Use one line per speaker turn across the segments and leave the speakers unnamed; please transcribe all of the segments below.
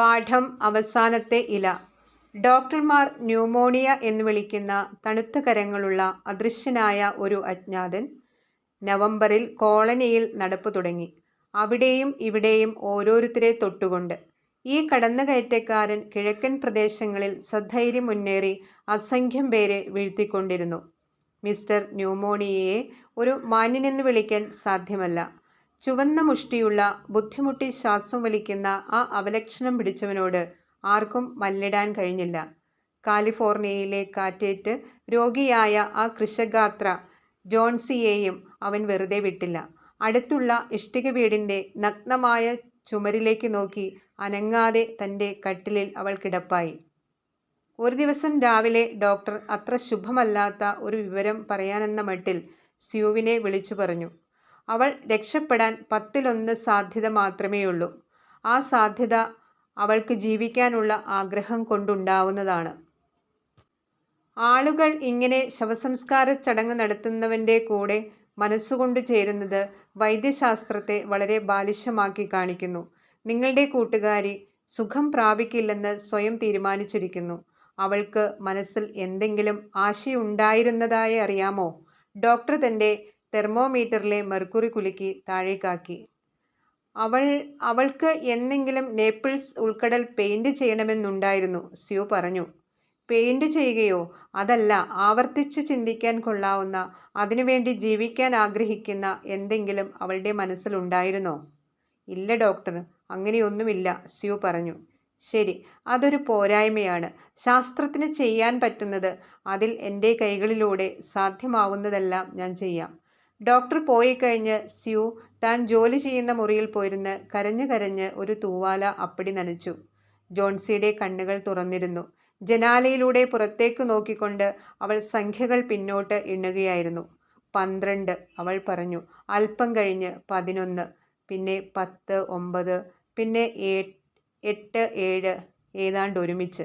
പാഠം അവസാനത്തെ ഇല. ഡോക്ടർമാർ ന്യൂമോണിയ എന്ന് വിളിക്കുന്ന തണുത്ത കരങ്ങളുള്ള അദൃശ്യനായ ഒരു അജ്ഞാതൻ നവംബറിൽ കോളനിയിൽ നടപ്പ് തുടങ്ങി. അവിടെയും ഇവിടെയും ഓരോരുത്തരെ തൊട്ടുകൊണ്ട്. ഈ കടന്നുകയറ്റക്കാരൻ കിഴക്കൻ പ്രദേശങ്ങളിൽ സധൈര്യം മുന്നേറി അസംഖ്യം പേരെ വീഴ്ത്തിക്കൊണ്ടിരുന്നു. മിസ്റ്റർ ന്യൂമോണിയയെ ഒരു മാന്യനെന്ന് വിളിക്കാൻ സാധ്യമല്ല. ചുവന്ന മുഷ്ടിയുള്ള ബുദ്ധിമുട്ടി ശ്വാസം വലിക്കുന്ന ആ അവലക്ഷണം പിടിച്ചവനോട് ആർക്കും മല്ലിടാൻ കഴിഞ്ഞില്ല. കാലിഫോർണിയയിലെ കാറ്റേറ്റ് രോഗിയായ ആ കൃഷഗാത്ര ജോൺസിയെയും അവൻ വെറുതെ വിട്ടില്ല. അടുത്തുള്ള ഇഷ്ടിക വീടിന്റെ നഗ്നമായ ചുമരിലേക്ക് നോക്കി അനങ്ങാതെ തന്റെ കട്ടിലിൽ അവൾ കിടപ്പായി. ഒരു ദിവസം രാവിലെ ഡോക്ടർ അത്ര ശുഭമല്ലാത്ത ഒരു വിവരം പറയാനെന്ന മട്ടിൽ സ്യൂവിനെ വിളിച്ചു പറഞ്ഞു. അവൾ രക്ഷപ്പെടാൻ പത്തിലൊന്ന് സാധ്യത മാത്രമേ ഉള്ളൂ ആ സാധ്യത അവൾക്ക് ജീവിക്കാനുള്ള ആഗ്രഹം കൊണ്ടുണ്ടാവുന്നതാണ്. ആളുകൾ ഇങ്ങനെ ശവസംസ്കാര ചടങ്ങ് നടത്തുന്നവന്റെ കൂടെ മനസ്സുകൊണ്ട് ചേരുന്നത് വൈദ്യശാസ്ത്രത്തെ വളരെ ബാലിശമാക്കി കാണിക്കുന്നു. നിങ്ങളുടെ കൂട്ടുകാരി സുഖം പ്രാപിക്കില്ലെന്ന് സ്വയം തീരുമാനിച്ചിരിക്കുന്നു. അവൾക്ക് മനസ്സിൽ എന്തെങ്കിലും ആശയുണ്ടായിരുന്നതായി അറിയാമോ? ഡോക്ടർ തന്റെ തെർമോമീറ്ററിലെ മെർക്കുറി കുലുക്കി താഴേക്കാക്കി. അവൾ അവൾക്ക് എന്നെങ്കിലും നേപ്പിൾസ് ഉൾക്കടൽ പെയിന്റ് ചെയ്യണമെന്നുണ്ടായിരുന്നു സ്യൂ പറഞ്ഞു. പെയിന്റ് ചെയ്യുകയോ? അതല്ല ആവർത്തിച്ച് ചിന്തിക്കാൻ കൊള്ളാവുന്ന അതിനുവേണ്ടി ജീവിക്കാൻ ആഗ്രഹിക്കുന്ന എന്തെങ്കിലും അവളുടെ മനസ്സിലുണ്ടായിരുന്നോ ഇല്ല ഡോക്ടർ അങ്ങനെയൊന്നുമില്ല സ്യൂ പറഞ്ഞു. ശരി അതൊരു പോരായ്മയാണ്. ശാസ്ത്രത്തിന് ചെയ്യാൻ പറ്റുന്നത് അതിൽ എന്റെ കൈകളിലൂടെ സാധ്യമാവുന്നതെല്ലാം ഞാൻ ചെയ്യാം. ഡോക്ടർ പോയി കഴിഞ്ഞ് സ്യൂ താൻ ജോലി ചെയ്യുന്ന മുറിയിൽ പോയിരുന്ന് കരഞ്ഞു കരഞ്ഞ് ഒരു തൂവാല അപ്പടി നനച്ചു. ജോൺസിയുടെ കണ്ണുകൾ തുറന്നിരുന്നു. ജനാലയിലൂടെ പുറത്തേക്ക് നോക്കിക്കൊണ്ട് അവൾ സംഖ്യകൾ പിന്നോട്ട് എണ്ണുകയായിരുന്നു. പന്ത്രണ്ട് അവൾ പറഞ്ഞു. അല്പം കഴിഞ്ഞ് പതിനൊന്ന് പിന്നെ പത്ത് ഒമ്പത് പിന്നെ എട്ട് ഏഴ് ഏതാണ്ട് ഒരുമിച്ച്.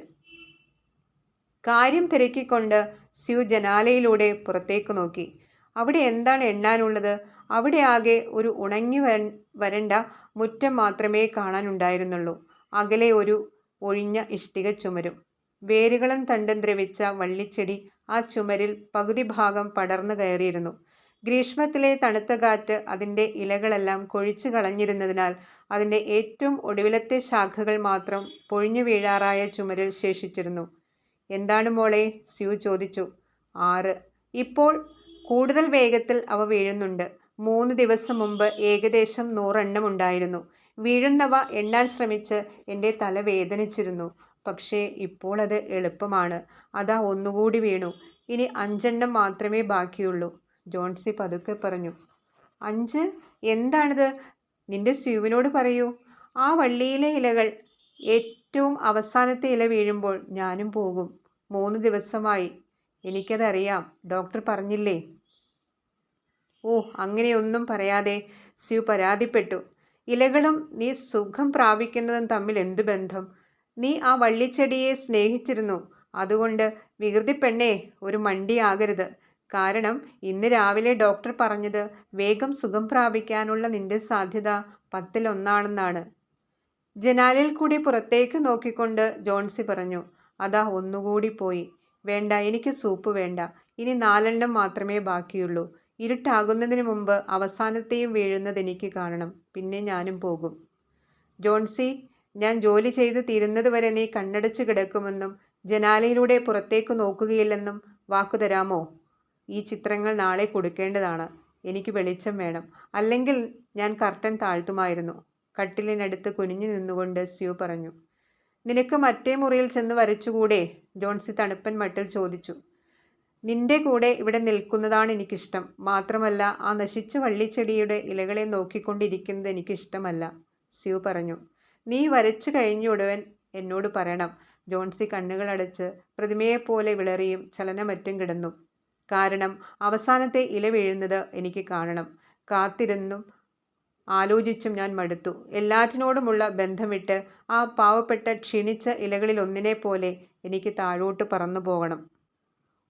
കാര്യം തിരക്കിക്കൊണ്ട് സ്യൂ ജനാലയിലൂടെ പുറത്തേക്ക് നോക്കി. അവിടെ എന്താണ് എണ്ണാനുള്ളത്? അവിടെ ആകെ ഒരു ഉണങ്ങി വരണ്ട മുറ്റം മാത്രമേ കാണാനുണ്ടായിരുന്നുള്ളൂ. അകലെ ഒരു ഒഴിഞ്ഞ ഇഷ്ടിക ചുമരും. വേരുകളും തണ്ടും ദ്രവിച്ച വള്ളിച്ചെടി ആ ചുമരിൽ പകുതി ഭാഗം പടർന്നു കയറിയിരുന്നു. ഗ്രീഷ്മത്തിലെ തണുത്ത കാറ്റ് അതിന്റെ ഇലകളെല്ലാം കൊഴിച്ചു കളഞ്ഞിരുന്നതിനാൽ അതിന്റെ ഏറ്റവും ഒടുവിലത്തെ ശാഖകൾ മാത്രം പൊഴിഞ്ഞു വീഴാറായ ചുമരിൽ ശേഷിച്ചിരുന്നു. എന്താണ് മോളെ? സ്യൂ ചോദിച്ചു. ആറ്. ഇപ്പോൾ കൂടുതൽ വേഗത്തിൽ അവ വീഴുന്നുണ്ട്. മൂന്ന് ദിവസം മുമ്പ് ഏകദേശം നൂറെണ്ണം ഉണ്ടായിരുന്നു വീഴുന്നവ എണ്ണാൻ ശ്രമിച്ച് എന്റെ തല വേദനിച്ചിരുന്നു. പക്ഷേ ഇപ്പോൾ അത് എളുപ്പമാണ്. അതാ ഒന്നുകൂടി വീണു. ഇനി അഞ്ചെണ്ണം മാത്രമേ ബാക്കിയുള്ളൂ. ജോൺസി പതുക്കെ പറഞ്ഞു. അഞ്ച്? എന്താണിത്? നിന്റെ സ്യൂവിനോട് പറയൂ. ആ വള്ളിയിലെ ഇലകൾ ഏറ്റവും അവസാനത്തെ ഇല വീഴുമ്പോൾ ഞാനും പോകും. മൂന്ന് ദിവസമായി. എനിക്കതറിയാം. ഡോക്ടർ പറഞ്ഞില്ലേ? ഓ അങ്ങനെയൊന്നും പറയാതെ സ്യു പരാതിപ്പെട്ടു. ഇലകളും നീ സുഖം പ്രാപിക്കുന്നതും തമ്മിൽ എന്ത് ബന്ധം? നീ ആ വള്ളിച്ചെടിയെ സ്നേഹിച്ചിരുന്നു. അതുകൊണ്ട് വികൃതി പെണ്ണേ ഒരു മണ്ടിയാകരുത് കാരണം ഇന്ന് രാവിലെ ഡോക്ടർ പറഞ്ഞത് വേഗം സുഖം പ്രാപിക്കാനുള്ള നിന്റെ സാധ്യത പത്തിലൊന്നാണെന്നാണ്. ജനാലിൽ കൂടി പുറത്തേക്ക് നോക്കിക്കൊണ്ട് ജോൺസി പറഞ്ഞു അതാ ഒന്നുകൂടി പോയി. വേണ്ട എനിക്ക് സൂപ്പ് വേണ്ട. ഇനി നാലെണ്ണം മാത്രമേ ബാക്കിയുള്ളൂ. ഇരുട്ടാകുന്നതിന് മുമ്പ് അവസാനത്തെയും വീഴുന്നത് എനിക്ക് കാണണം. പിന്നെ ഞാനും പോകും. ജോൺസി ഞാൻ ജോലി ചെയ്ത് തീരുന്നത് വരെ നീ കണ്ണടച്ച് കിടക്കുമെന്നും ജനാലയിലൂടെ പുറത്തേക്ക് നോക്കുകയില്ലെന്നും വാക്കു തരാമോ? ഈ ചിത്രങ്ങൾ നാളെ കൊടുക്കേണ്ടതാണ്. എനിക്ക് വെളിച്ചം വേണം. അല്ലെങ്കിൽ ഞാൻ കർട്ടൻ താഴ്ത്തുമായിരുന്നു. കട്ടിലിനടുത്ത് കുനിഞ്ഞു നിന്നുകൊണ്ട് സ്യൂ പറഞ്ഞു. നിനക്ക് മറ്റേ മുറിയിൽ ചെന്ന് വരച്ചുകൂടെ? ജോൺസി തണുപ്പൻ മട്ടിൽ ചോദിച്ചു. നിന്റെ കൂടെ ഇവിടെ നിൽക്കുന്നതാണ് എനിക്കിഷ്ടം. മാത്രമല്ല ആ നശിച്ച വള്ളിച്ചെടിയുടെ ഇലകളെ നോക്കിക്കൊണ്ടിരിക്കുന്നത് എനിക്കിഷ്ടമല്ല സ്യൂ പറഞ്ഞു. നീ വരച്ചു കഴിഞ്ഞ ഉടവൻ എന്നോട് പറയണം. ജോൺസി കണ്ണുകളടച്ച് പ്രതിമയെപ്പോലെ വിളറിയും ചലനമറ്റും കിടന്നു. കാരണം അവസാനത്തെ ഇല വീഴുന്നത് എനിക്ക് കാണണം. കാത്തിരുന്നും ആലോചിച്ചും ഞാൻ മടുത്തു. എല്ലാറ്റിനോടുമുള്ള ബന്ധമിട്ട് ആ പാവപ്പെട്ട ക്ഷീണിച്ച ഇലകളിൽ ഒന്നിനെ പോലെ എനിക്ക് താഴോട്ട് പറന്നു പോകണം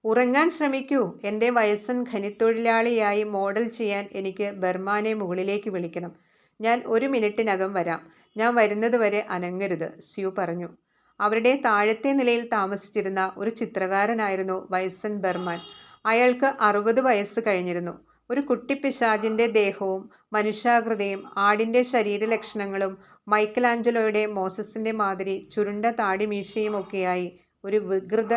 ഉറങ്ങാൻ ശ്രമിക്കൂ. എന്റെ വയസ്സൻ ഖനിത്തൊഴിലാളിയായി മോഡൽ ചെയ്യാൻ എനിക്ക് ബർമാനെ മുകളിലേക്ക് വിളിക്കണം. ഞാൻ ഒരു മിനിറ്റിനകം വരാം. ഞാൻ വരുന്നതുവരെ അനങ്ങരുത് സ്യൂ പറഞ്ഞു. അവരുടെ താഴത്തെ നിലയിൽ താമസിച്ചിരുന്ന ഒരു ചിത്രകാരനായിരുന്നു വയസ്സൻ ബർമാൻ. അയാൾക്ക് അറുപത് വയസ്സ് കഴിഞ്ഞിരുന്നു. ഒരു കുട്ടിപ്പിശാജിന്റെ ദേഹവും മനുഷ്യാകൃതിയും ആടിന്റെ ശരീരലക്ഷണങ്ങളും മൈക്കലാഞ്ചലോയുടെ മോസസിന്റെ മാതിരി ചുരുണ്ട താടിമീശയുമൊക്കെയായി ഒരു വികൃത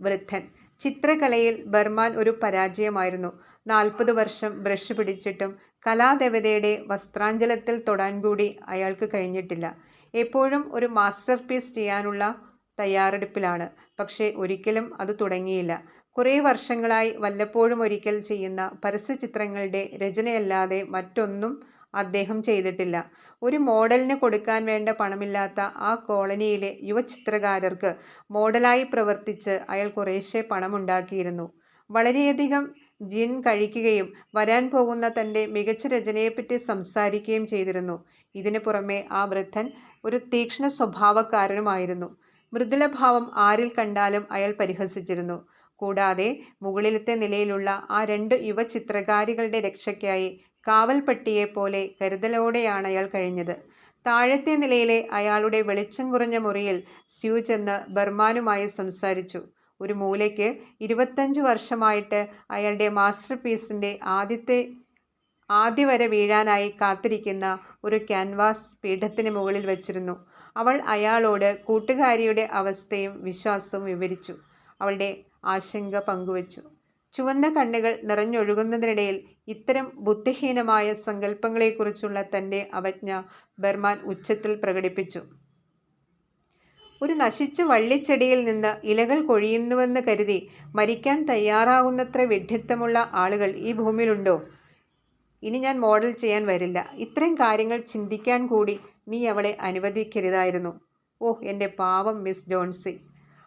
വൃദ്ധൻ. ചിത്രകലയിൽ ബർമാൻ ഒരു പരാജയമായിരുന്നു. നാൽപ്പത് വർഷം ബ്രഷ് പിടിച്ചിട്ടും കലാദേവതയുടെ വസ്ത്രാഞ്ചലത്തിൽ തൊടാൻ കൂടി അയാൾക്ക് കഴിഞ്ഞിട്ടില്ല. എപ്പോഴും ഒരു മാസ്റ്റർ പീസ് ചെയ്യാനുള്ള തയ്യാറെടുപ്പിലാണ്. പക്ഷേ ഒരിക്കലും അത് തുടങ്ങിയില്ല. കുറേ വർഷങ്ങളായി വല്ലപ്പോഴും ഒരിക്കൽ ചെയ്യുന്ന പരസ്യചിത്രങ്ങളുടെ രചനയല്ലാതെ മറ്റൊന്നും അദ്ദേഹം ചെയ്തിട്ടില്ല. ഒരു മോഡലിന് കൊടുക്കാൻ വേണ്ട പണമില്ലാത്ത ആ കോളനിയിലെ യുവചിത്രകാരർക്ക് മോഡലായി പ്രവർത്തിച്ച് അയാൾ കുറേശ്ശെ പണമുണ്ടാക്കിയിരുന്നു. വളരെയധികം ജിൻ കഴിക്കുകയും വരാൻ പോകുന്ന തന്റെ മികച്ച രചനയെപ്പറ്റി സംസാരിക്കുകയും ചെയ്തിരുന്നു. ഇതിനു പുറമെ ആ വൃദ്ധൻ ഒരു തീക്ഷ്ണ സ്വഭാവക്കാരനുമായിരുന്നു. മൃദുലഭാവം ആരിൽ കണ്ടാലും അയാൾ പരിഹസിച്ചിരുന്നു. കൂടാതെ മുകളിലത്തെ നിലയിലുള്ള ആ രണ്ട് യുവ ചിത്രകാരികളുടെ രക്ഷയ്ക്കായി കാവൽപ്പട്ടിയെപ്പോലെ കരുതലോടെയാണ് അയാൾ കഴിഞ്ഞത്. താഴത്തെ നിലയിലെ അയാളുടെ വെളിച്ചം കുറഞ്ഞ മുറിയിൽ സ്യൂ ചെന്ന് ബർമാനുമായി സംസാരിച്ചു. ഒരു മൂലയ്ക്ക് ഇരുപത്തഞ്ച് വർഷമായിട്ട് അയാളുടെ മാസ്റ്റർ പീസിന്റെ ആദ്യത്തെ ആദ്യ വരെ വീഴാനായി കാത്തിരിക്കുന്ന ഒരു ക്യാൻവാസ് പീഠത്തിന് മുകളിൽ വച്ചിരുന്നു. അവൾ അയാളോട് കൂട്ടുകാരിയുടെ അവസ്ഥയും വിശ്വാസവും വിവരിച്ചു. അവളുടെ ആശങ്ക പങ്കുവച്ചു. ചുവന്ന കണ്ണുകൾ നിറഞ്ഞൊഴുകുന്നതിനിടയിൽ ഇത്തരം ബുദ്ധിഹീനമായ സങ്കല്പങ്ങളെക്കുറിച്ചുള്ള തന്റെ അവജ്ഞ ബർമാൻ ഉച്ചത്തിൽ പ്രകടിപ്പിച്ചു. ഒരു നശിച്ച വള്ളിച്ചെടിയിൽ നിന്ന് ഇലകൾ കൊഴിയുന്നുവെന്ന് കരുതി മരിക്കാൻ തയ്യാറാവുന്നത്ര വിഡ്ഢിത്തമുള്ള ആളുകൾ ഈ ഭൂമിയിലുണ്ടോ? ഇനി ഞാൻ മോഡൽ ചെയ്യാൻ വരില്ല. ഇത്രയും കാര്യങ്ങൾ ചിന്തിക്കാൻ കൂടി നീ അവളെ അനുവദിക്കരുതായിരുന്നു. ഓ എന്റെ പാവം മിസ് ജോൺസി.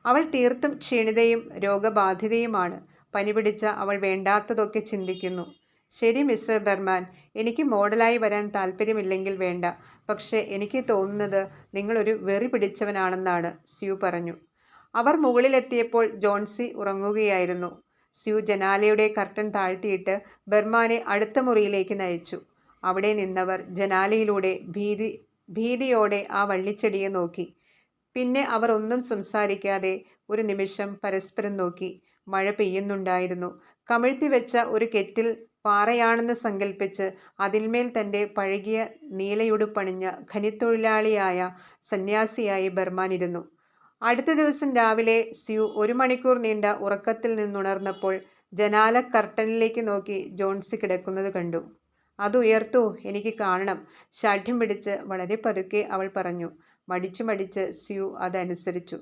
അവൾ തീർത്തും ക്ഷീണിതയും രോഗബാധിതയുമാണ്. പനി പിടിച്ച അവൾ വേണ്ടാത്തതൊക്കെ ചിന്തിക്കുന്നു. ശരി മിസ്റ്റർ ബർമാൻ എനിക്ക് മോഡലായി വരാൻ താല്പര്യമില്ലെങ്കിൽ വേണ്ട. പക്ഷേ എനിക്ക് തോന്നുന്നത് നിങ്ങളൊരു വെറി പിടിച്ചവനാണെന്നാണ് സ്യു പറഞ്ഞു. അവർ മുകളിലെത്തിയപ്പോൾ ജോൺസി ഉറങ്ങുകയായിരുന്നു. സ്യു ജനാലയുടെ കർട്ടൻ താഴ്ത്തിയിട്ട് ബർമാനെ അടുത്ത മുറിയിലേക്ക് നയിച്ചു. അവിടെ നിന്നവർ ജനാലയിലൂടെ ഭീതി ഭീതിയോടെ ആ വള്ളിച്ചെടിയെ നോക്കി. പിന്നെ അവർ ഒന്നും സംസാരിക്കാതെ ഒരു നിമിഷം പരസ്പരം നോക്കി. മഴ പെയ്യുന്നുണ്ടായിരുന്നു. കമിഴ്ത്തി വെച്ച ഒരു കെറ്റിൽ പാറയാണെന്ന് സങ്കല്പിച്ച് അതിന്മേൽ തന്റെ പഴകിയ നീലയുടുപ്പണിഞ്ഞ ഖനിത്തൊഴിലാളിയായ സന്യാസിയായി ബർമാനിരുന്നു അടുത്ത ദിവസം രാവിലെ സ്യു ഒരു മണിക്കൂർ നീണ്ട ഉറക്കത്തിൽ നിന്നുണർന്നപ്പോൾ ജനാല കർട്ടനിലേക്ക് നോക്കി ജോൺസ് കിടക്കുന്നത് കണ്ടു. അത് ഉയർത്തൂ എനിക്ക് കാണണം ശാഠ്യം പിടിച്ച് വളരെ പതുക്കെ അവൾ പറഞ്ഞു. മടിച്ചു മടിച്ച് സ്യു അതനുസരിച്ചു.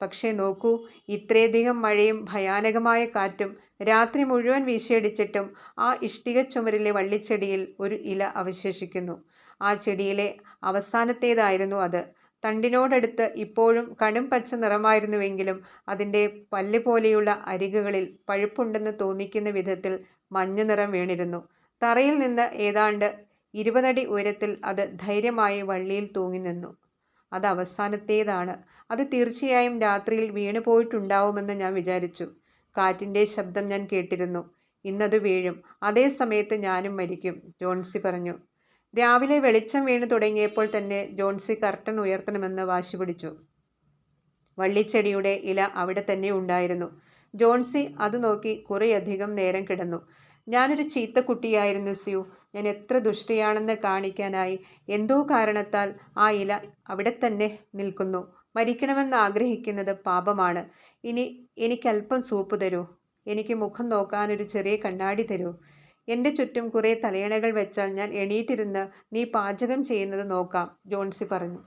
പക്ഷേ നോക്കൂ ഇത്രയധികം മഴയും ഭയാനകമായ കാറ്റും രാത്രി മുഴുവൻ വീശിയടിച്ചിട്ടും ആ ഇഷ്ടിക ചുമരിലെ വള്ളിച്ചെടിയിൽ ഒരു ഇല അവശേഷിക്കുന്നു. ആ ചെടിയിലെ അവസാനത്തേതായിരുന്നു അത്. തണ്ടിനോടടുത്ത് ഇപ്പോഴും കടും പച്ച നിറമായിരുന്നുവെങ്കിലും അതിന്റെ പല്ല് പോലെയുള്ള അരികുകളിൽ പഴുപ്പുണ്ടെന്ന് തോന്നിക്കുന്ന വിധത്തിൽ മഞ്ഞ നിറം വീണിരുന്നു. തറയിൽ നിന്ന് ഏതാണ്ട് ഇരുപതടി ഉയരത്തിൽ അത് ധൈര്യമായി വള്ളിയിൽ തൂങ്ങി നിന്നു. അത് അവസാനത്തേതാണ്. അത് തീർച്ചയായും രാത്രിയിൽ വീണു പോയിട്ടുണ്ടാവുമെന്ന് ഞാൻ വിചാരിച്ചു. കാറ്റിന്റെ ശബ്ദം ഞാൻ കേട്ടിരുന്നു. ഇന്നത് വീഴും. അതേ സമയത്ത് ഞാനും മരിക്കും ജോൺസി പറഞ്ഞു. രാവിലെ വെളിച്ചം വീണു തുടങ്ങിയപ്പോൾ തന്നെ ജോൺസി കർട്ടൻ ഉയർത്തണമെന്ന് വാശി പിടിച്ചു. വള്ളിച്ചെടിയുടെ ഇല അവിടെ തന്നെ ഉണ്ടായിരുന്നു. ജോൺസി അത് നോക്കി കുറേയധികം നേരം കിടന്നു. ഞാനൊരു ചീത്ത കുട്ടിയായിരുന്നു സ്യൂ. ഞാൻ എത്ര ദുഷ്ടിയാണെന്ന് കാണിക്കാനായി എന്തോ കാരണത്താൽ ആ ഇല അവിടെ തന്നെ നിൽക്കുന്നു. മരിക്കണമെന്ന് ആഗ്രഹിക്കുന്നത് പാപമാണ്. ഇനി എനിക്കല്പം സൂപ്പ് തരൂ. എനിക്ക് മുഖം നോക്കാനൊരു ചെറിയ കണ്ണാടി തരൂ. എന്റെ ചുറ്റും കുറേ തലയണകൾ വെച്ചാൽ ഞാൻ എണീറ്റിരുന്ന് നീ പാചകം ചെയ്യുന്നത് നോക്കാം ജോൺസി പറഞ്ഞു.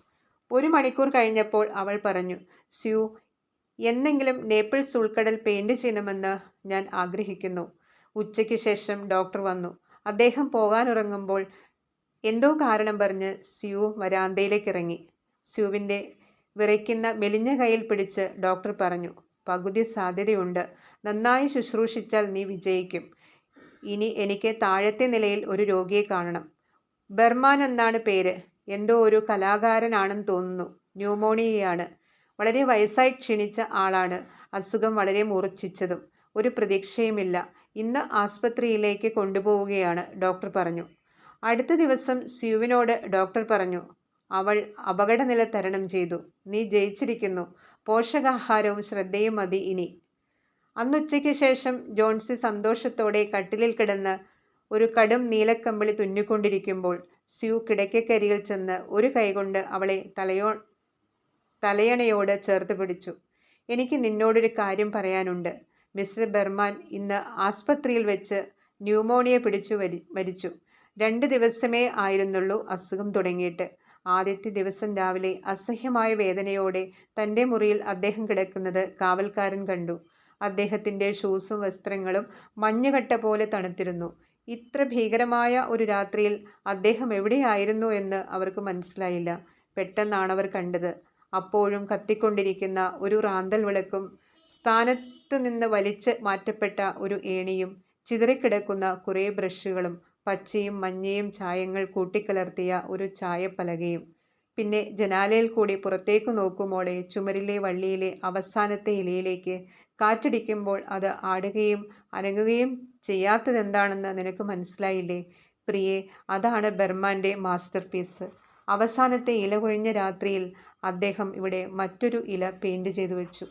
ഒരു മണിക്കൂർ കഴിഞ്ഞപ്പോൾ അവൾ പറഞ്ഞു സ്യൂ എന്നെങ്കിലും നേപ്പിൾസ് ഉൾക്കടൽ പെയിന്റ് ചെയ്യണമെന്ന് ഞാൻ ആഗ്രഹിക്കുന്നു. ഉച്ചയ്ക്ക് ശേഷം ഡോക്ടർ വന്നു. അദ്ദേഹം പോകാനുറങ്ങുമ്പോൾ എന്തോ കാരണം പറഞ്ഞ് സ്യൂ വരാന്തയിലേക്ക് ഇറങ്ങി. സ്യൂവിന്റെ വിറയ്ക്കുന്ന മെലിഞ്ഞ കയ്യിൽ പിടിച്ച് ഡോക്ടർ പറഞ്ഞു പകുതി സാധ്യതയുണ്ട്. നന്നായി ശുശ്രൂഷിച്ചാൽ നീ വിജയിക്കും. ഇനി എനിക്ക് താഴത്തെ നിലയിൽ ഒരു രോഗിയെ കാണണം. ബർമാൻ എന്നാണ് പേര്. എന്തോ ഒരു കലാകാരനാണെന്ന് തോന്നുന്നു. ന്യൂമോണിയയാണ്. വളരെ വയസ്സായി ക്ഷീണിച്ച ആളാണ്. അസുഖം വളരെ മൂർച്ഛിച്ചതും ഒരു പ്രതീക്ഷയുമില്ല. ഇന്ന് ആസ്പത്രിയിലേക്ക് കൊണ്ടുപോവുകയാണ് ഡോക്ടർ പറഞ്ഞു. അടുത്ത ദിവസം സ്യൂവിനോട് ഡോക്ടർ പറഞ്ഞു അവൾ അപകടനില തരണം ചെയ്തു. നീ ജയിച്ചിരിക്കുന്നു. പോഷകാഹാരവും ശ്രദ്ധയും മതി ഇനി അന്നുച്ചയ്ക്ക് ശേഷം ജോൺസി സന്തോഷത്തോടെ കട്ടിലിൽ കിടന്ന് ഒരു കടും നീലക്കമ്പിളി തുന്നിക്കൊണ്ടിരിക്കുമ്പോൾ സ്യൂ കിടക്കക്കരികിൽ ചെന്ന് ഒരു കൈകൊണ്ട് അവളെ തലയോ തലയണയോട് ചേർത്ത് പിടിച്ചു. എനിക്ക് നിന്നോടൊരു കാര്യം പറയാനുണ്ട്. മിസ്റ്റർ ബെർമാൻ ഇന്ന് ആസ്പത്രിയിൽ വെച്ച് ന്യൂമോണിയ പിടിച്ചു മരിച്ചു. രണ്ട് ദിവസമേ ആയിരുന്നുള്ളൂ അസുഖം തുടങ്ങിയിട്ട്. ആദ്യത്തെ ദിവസം രാവിലെ അസഹ്യമായ വേദനയോടെ തന്റെ മുറിയിൽ അദ്ദേഹം കിടക്കുന്നത് കാവൽക്കാരൻ കണ്ടു. അദ്ദേഹത്തിന്റെ ഷൂസും വസ്ത്രങ്ങളും മഞ്ഞുകട്ട പോലെ തണുത്തിരുന്നു. ഇത്ര ഭീകരമായ ഒരു രാത്രിയിൽ അദ്ദേഹം എവിടെയായിരുന്നു എന്ന് അവർക്ക് മനസ്സിലായില്ല. പെട്ടെന്നാണ് അവർ കണ്ടത്. അപ്പോഴും കത്തിക്കൊണ്ടിരിക്കുന്ന ഒരു റാന്തൽ വിളക്കും സ്ഥാനത്ത് നിന്ന് വലിച്ച് മാറ്റപ്പെട്ട ഒരു ഏണിയും ചിതറിക്കിടക്കുന്ന കുറേ ബ്രഷുകളും പച്ചയും മഞ്ഞയും ചായങ്ങൾ കൂട്ടിക്കലർത്തിയ ഒരു ചായപ്പലകയും. പിന്നെ ജനാലയിൽ കൂടി പുറത്തേക്ക് നോക്കുമ്പോളെ ചുമരിലെ വള്ളിയിലെ അവസാനത്തെ ഇലയിലേക്ക് കാറ്റടിക്കുമ്പോൾ അത് ആടുകയും അനങ്ങുകയും ചെയ്യാത്തതെന്താണെന്ന് നിനക്ക് മനസ്സിലായില്ലേ? പ്രിയെ അതാണ് ബർമാന്റെ മാസ്റ്റർ പീസ് അവസാനത്തെ ഇല കൊഴിഞ്ഞ രാത്രിയിൽ അദ്ദേഹം ഇവിടെ മറ്റൊരു ഇല പെയിന്റ് ചെയ്തു വെച്ചു